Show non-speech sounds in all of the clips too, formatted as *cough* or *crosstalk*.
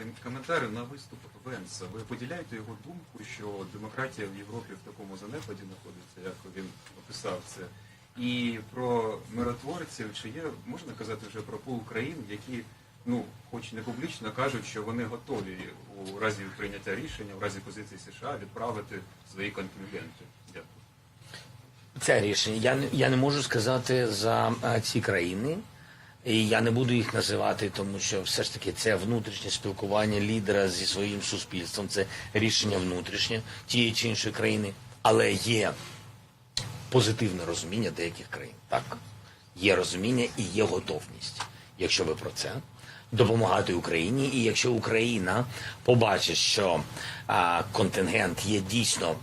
ком- коментарі на виступ Венса. Ви поділяєте його думку, що демократія в Європі в такому занепаді знаходиться, як він описав це? І про миротворців, чи є можна казати вже про пул країн, які ну, хоч не публічно кажуть, що вони готові у разі прийняття рішення, в разі позиції США відправити свої контингенти. Дякую. Це рішення. Я я не можу сказати за е, ці країни, і я не буду їх називати, тому що все ж таки це внутрішнє спілкування лідера зі своїм суспільством, це рішення внутрішнє тієї чи іншої країни, але є позитивне розуміння деяких країн. Так, є розуміння і є готовність, якщо ви про це. Допомагати Україні, і якщо Україна побачить, що а, контингент є дійсно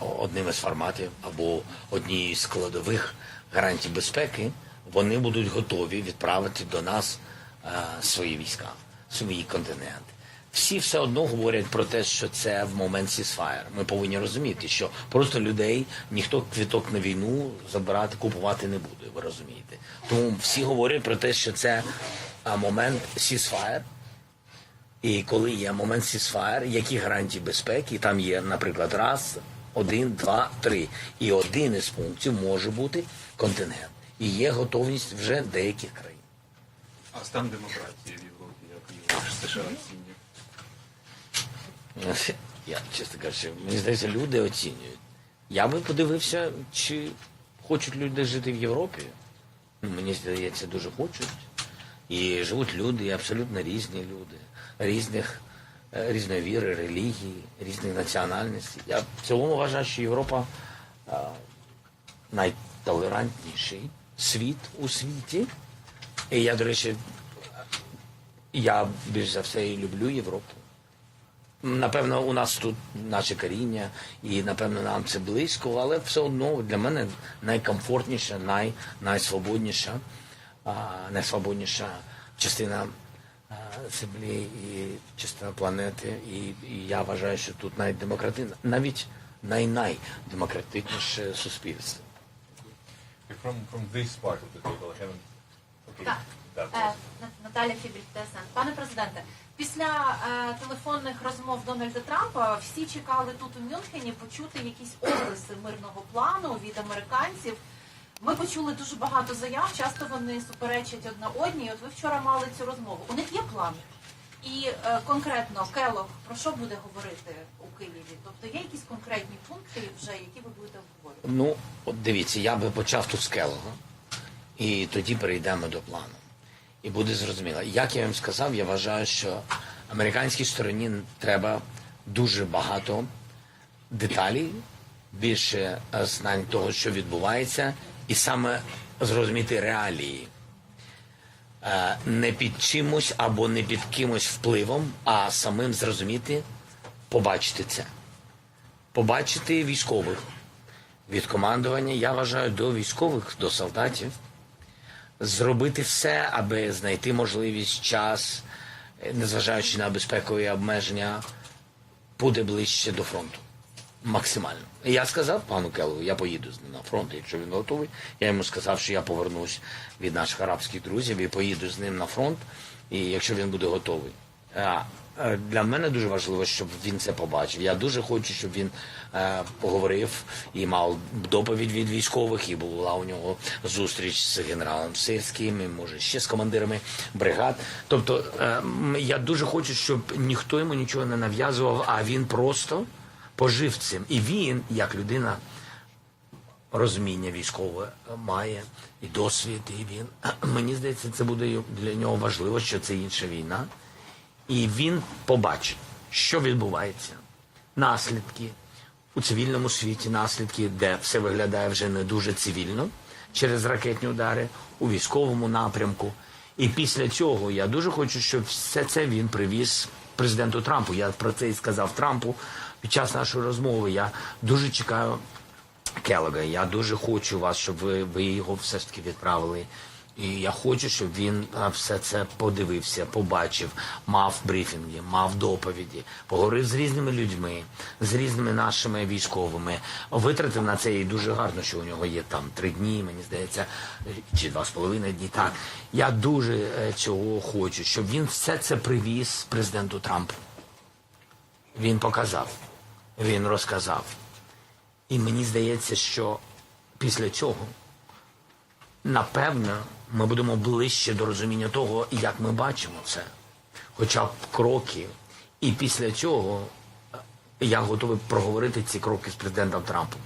одним із форматів або однією з складових гарантій безпеки, вони будуть готові відправити до нас е, свої війська, свої континенти. Всі все одно говорять про те, що це в момент сісфаєр. Ми повинні розуміти, що просто людей ніхто квіток на війну забирати, купувати не буде. Ви розумієте? Тому всі говорять про те, що це момент сісфаєр. І коли є момент сісфаєр, які гарантії безпеки, там є, наприклад, раз, один, два, три. І один із пунктів може бути контингент. І є готовність вже деяких країн. А стан демократії в Європі, як його США оцінює? Я, чесно кажучи, мені здається, люди оцінюють. Я би подивився, чи хочуть люди жити в Європі. Мені здається, дуже хочуть. І живуть люди, і абсолютно різні люди, різних, е, різної віри, релігії, різних національностей. Я в цілому вважаю, що Європа е, найтолерантніший світ у світі. І я, до речі, я більш за все і люблю Європу. Напевно, у нас тут наше коріння, і напевно нам це близько, але все одно для мене найкомфортніша, най, найсвободніша, а, найсвободніша частина а, землі і частина планети. І, і я вважаю, що тут найдемократичне, навіть най-найдемократичніше суспільство. From from this part of the table, I haven't. Okay. Так. That Е, Наталя Фібіль, ТСН. Пане президенте, після е, телефонних розмов Дональда Трампа всі чекали тут у Мюнхені почути якісь описи мирного плану від американців. Ми почули дуже багато заяв, часто вони суперечать одна одній. От ви вчора мали цю розмову. У них є план. І е, конкретно Келох про що буде говорити у Києві? Тобто є якісь конкретні пункти вже, які ви будете обговорювати? Ну, от дивіться, я би почав тут з Келога, і тоді перейдемо до плану. І буде зрозуміло. Як я вам сказав, я вважаю, що американській стороні треба дуже багато деталей, більше знань того, що відбувається, і саме зрозуміти реалії. Е, Не під чимось або не під кимось впливом, а самим зрозуміти, побачити це. Побачити військових від командування, я вважаю, до військових, до солдатів, зробити все, аби знайти можливість, час, е, незважаючи на безпекові обмеження, буде ближче до фронту. Максимально. І я сказав пану Келову, я поїду з ним на фронт, якщо він готовий. Я йому сказав, що я повернусь від наших арабських друзів і поїду з ним на фронт, і якщо він буде готовий. А, е, Для мене дуже важливо, щоб він це побачив. Я дуже хочу, щоб він е, поговорив і мав доповідь від військових, і була у нього зустріч з генералом Сирським, і може ще з командирами бригад. Тобто е, я дуже хочу, щоб ніхто йому нічого не нав'язував, а він просто пожив цим. І він, як людина, розуміння військове має і досвід, і він *clears throat* мені здається, це буде для нього важливо, що це інша війна. І він побачить, що відбувається. Наслідки у цивільному світі, наслідки, де все виглядає вже не дуже цивільно через ракетні удари, у військовому напрямку. І після цього я дуже хочу, щоб все це він привіз президенту Трампу. Я про це і сказав Трампу під час нашої розмови. Я дуже чекаю Келлога. Я дуже хочу вас, щоб ви, ви його все ж таки відправили І я хочу, щоб він все це подивився, побачив, мав брифінги, мав доповіді, поговорив з різними людьми, з різними нашими військовими. Витратив на це і дуже гарно, що у нього є там три дні, мені здається, чи два з половиною дні. Так я дуже е, цього хочу, щоб він все це привіз президенту Трампу. Він показав, він розказав. І мені здається, що після цього, напевно, ми будемо ближче до розуміння того, як ми бачимо це, хоча б кроки. І після цього е, я готовий проговорити ці кроки з президентом Трампом.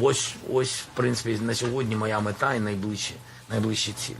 Ось, ось, в принципі, на сьогодні моя мета і найближчі, найближчі цілі.